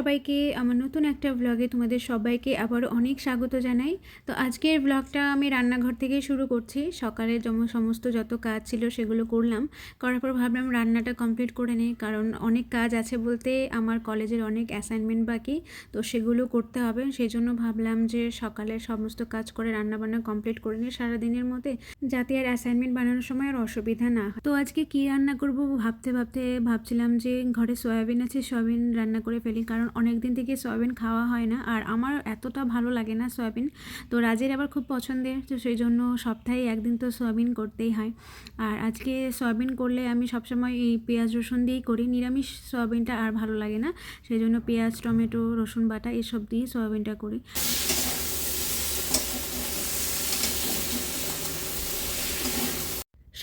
সবাইকে আমার নতুন একটা ব্লগে তোমাদের সবাইকে আবারও অনেক স্বাগত জানাই। তো আজকের ব্লগটা আমি রান্নাঘর থেকেই শুরু করছি। সকালে যেমন সমস্ত যত কাজ ছিল সেগুলো করলাম। করার পর ভাবলাম রান্নাটা কমপ্লিট করে নিই, কারণ অনেক কাজ আছে বলতে আমার কলেজের অনেক অ্যাসাইনমেন্ট বাকি, তো সেগুলো করতে হবে। সেই জন্য ভাবলাম যে সকালে সমস্ত কাজ করে রান্নাবান্না কমপ্লিট করে নিই সারাদিনের মধ্যে, যাতে আর অ্যাসাইনমেন্ট বানানোর সময় আর অসুবিধা না তো আজকে কী রান্না করব ভাবতে ভাবতে ভাবছিলাম যে ঘরে সয়াবিন আছে, সয়াবিন রান্না করে ফেলি, কারণ অনেক দিন থেকে সয়াবিন খাওয়া হয় না আর আমার এতটা ভালো লাগে না সয়াবিন। তো রাজের আবার খুব পছন্দের, তো সেই জন্য সপ্তাহে একদিন তো সয়াবিন করতেই হয়। আর আজকে সয়াবিন করলে আমি সবসময় এই পেঁয়াজ রসুন দিয়েই করি, নিরামিষ সয়াবিনটা আর ভালো লাগে না। সেই জন্য পেঁয়াজ, টমেটো, রসুন বাটা এসব দিয়ে সয়াবিনটা করি।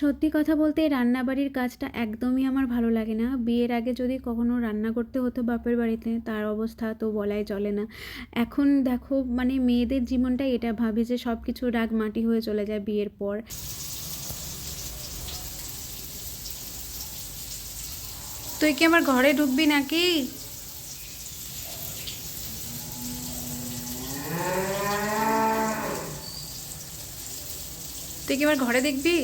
সত্যি কথা বলতে রান্নাবাড়ির কাজটা একদমই আমার ভালো লাগে না। বিয়ের আগে যদি কখনো রান্না করতে হতো বাপের বাড়িতে, তার অবস্থা তো বলাই চলে না। এখন দেখো মানে মেয়েদের জীবনটাই এটা, ভাবি যে সব কিছু রাগ মাটি হয়ে চলে যায় বিয়ের পর। তুই কি আমার ঘরে ঢুকবি নাকি? তুই কি আমার ঘরে দেখবি?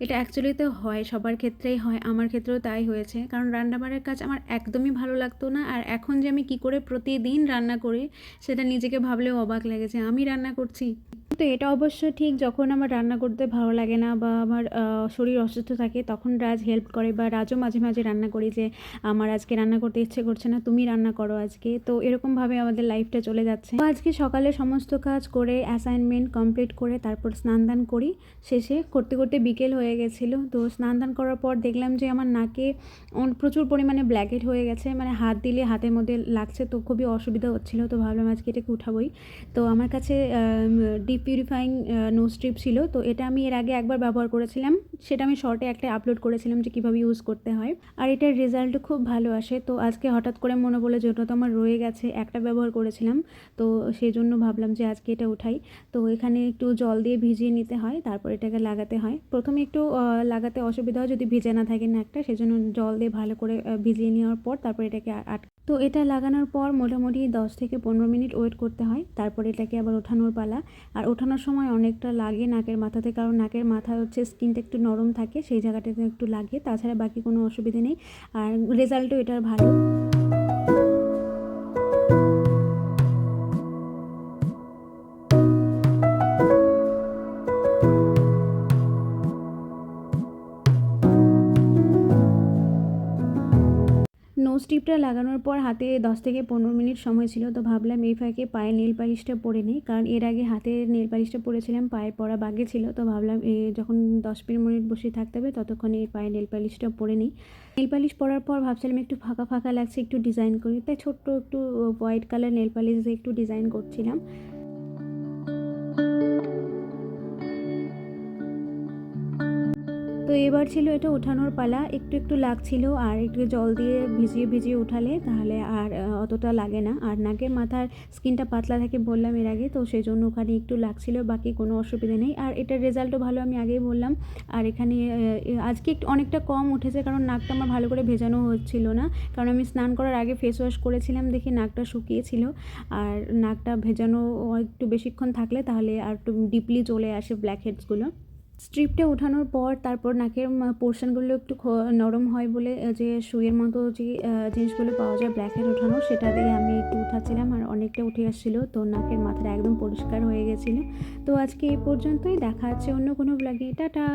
এটা অ্যাকচুয়ালি তো হয়, সবার ক্ষেত্রেই হয়, আমার ক্ষেত্রেও তাই হয়েছে। কারণ রান্নাবাড়ার কাজ আমার একদমই ভালো লাগতো না, আর এখন যে আমি কি করে প্রতিদিন রান্না করি, সেটা নিজেকে ভাবলেও অবাক লেগেছে আমি রান্না করছি। তো এটা অবশ্য ঠিক যখন আমার রান্না করতে ভালো লাগে না বা আমার শরীর অসুস্থ থাকে তখন রাজ হেল্প করে বা রাজও মাঝে মাঝে রান্না করি যে, আমার আজকে রান্না করতে ইচ্ছে করছে না, তুমি রান্না করো আজকে। তো এরকমভাবে আমাদের লাইফটা চলে যাচ্ছে। তো আজকে সকালে সমস্ত কাজ করে অ্যাসাইনমেন্ট কমপ্লিট করে তারপর স্নান দান করি। শেষে করতে করতে বিকেল হয়ে গেছিল। তো স্নান দান করার পর দেখলাম যে আমার নাকে প্রচুর পরিমাণে ব্ল্যাকেট হয়ে গেছে। মানে হাত দিলে হাতের মধ্যে লাগছে তো খুবই অসুবিধা হচ্ছিল। তো ভাবলাম আজকে এটাকে উঠাবই। তো আমার কাছে ডিপ পিউরিফাইং নো স্ট্রিপ ছিল। তো এটা আমি এর আগে একবার ব্যবহার করেছিলাম। সেটা আমি শর্টে একটা আপলোড করেছিলাম যে কীভাবে ইউজ করতে হয়। আর এটার রেজাল্ট খুব ভালো আসে। তো আজকে হঠাৎ করে মনে বলে যে ওটা তো আমার রয়ে গেছে একটা ব্যবহার করেছিলাম। তো সেই জন্য ভাবলাম যে আজকে এটা উঠাই। তো এখানে একটু জল দিয়ে ভিজিয়ে নিতে হয়, তারপর এটাকে লাগাতে হয়। প্রথমে একটু লাগাতে অসুবিধা হয় যদি ভিজে না থাকে নাকটা। সেজন্য জল দিয়ে ভালো করে ভিজিয়ে নেওয়ার পর তারপর এটাকে আট তো এটা লাগানোর পর মোটামুটি দশ থেকে পনেরো মিনিট ওয়েট করতে হয়। তারপর এটাকে আবার ওঠানোর পালা। আর ওঠানোর সময় অনেকটা লাগে নাকের মাথাতে, কারণ নাকের মাথা হচ্ছে স্কিনটা একটু নরম থাকে, সেই জায়গাটাতে একটু লাগে তাছাড়া বাকি কোনো অসুবিধে নেই। আর রেজাল্টও এটার ভালো। নোজ টিপটা লাগানোর পর হাতে দশ থেকে পনেরো মিনিট সময় ছিল, তো ভাবলাম এই ফাঁকে পায়ে নীল পালিশটা পরে নিই। কারণ এর আগে হাতে নীল পালিশটা পরেছিলাম পায়ে পরা বাগে ছিল, তো ভাবলাম এ যখন দশ পনেরো মিনিট বসে থাকতে হবে ততক্ষণে এই পায়ে নীল পালিশটা পরে নিই। নীল পালিশ পরার পর ভাবছিলাম একটু ফাঁকা ফাঁকা লাগছে, একটু ডিজাইন করি, তাই ছোট্ট একটু হোয়াইট কালার নেল পালিশ একটু ডিজাইন করছিলাম। তো এবার ছিল এটা ওঠানোর পালা, একটু একটু লাগছিল আর একটু জল দিয়ে ভিজিয়ে ভিজিয়ে উঠালে তাহলে আর অতটা লাগে না। আর নাকের মাথার স্কিনটা পাতলা থাকে বললাম এর আগে, তো সেই জন্য ওখানে একটু লাগছিল, বাকি কোনো অসুবিধা নেই। আর এটার রেজাল্টও ভালো আমি আগেই বললাম। আর এখানে আজকে একটু অনেকটা কম উঠেছে কারণ নাকটা আমার ভালো করে ভেজানো হচ্ছিল না। কারণ আমি স্নান করার আগে ফেস ওয়াশ করেছিলাম, দেখি নাকটা শুকিয়েছিল। আর নাকটা ভেজানো একটু বেশিক্ষণ থাকলে তাহলে আর একটু ডিপলি চলে আসে ব্ল্যাক হেডসগুলো স্ট্রিপটা ওঠানোর পর তারপর নাকের পোর্শনগুলো একটু নরম হয় বলে যে শুয়ের মতো যে জিনিসগুলো পাওয়া যায় ব্ল্যাকের ওঠানো, সেটা দিয়ে আমি একটু উঠাচ্ছিলাম আর অনেকটা উঠে আসছিল। তো নাকের মাথাটা একদম পরিষ্কার হয়ে গেছিল। তো আজকে এই পর্যন্তই। দেখা যাচ্ছে অন্য কোনো ব্লগে টাটা!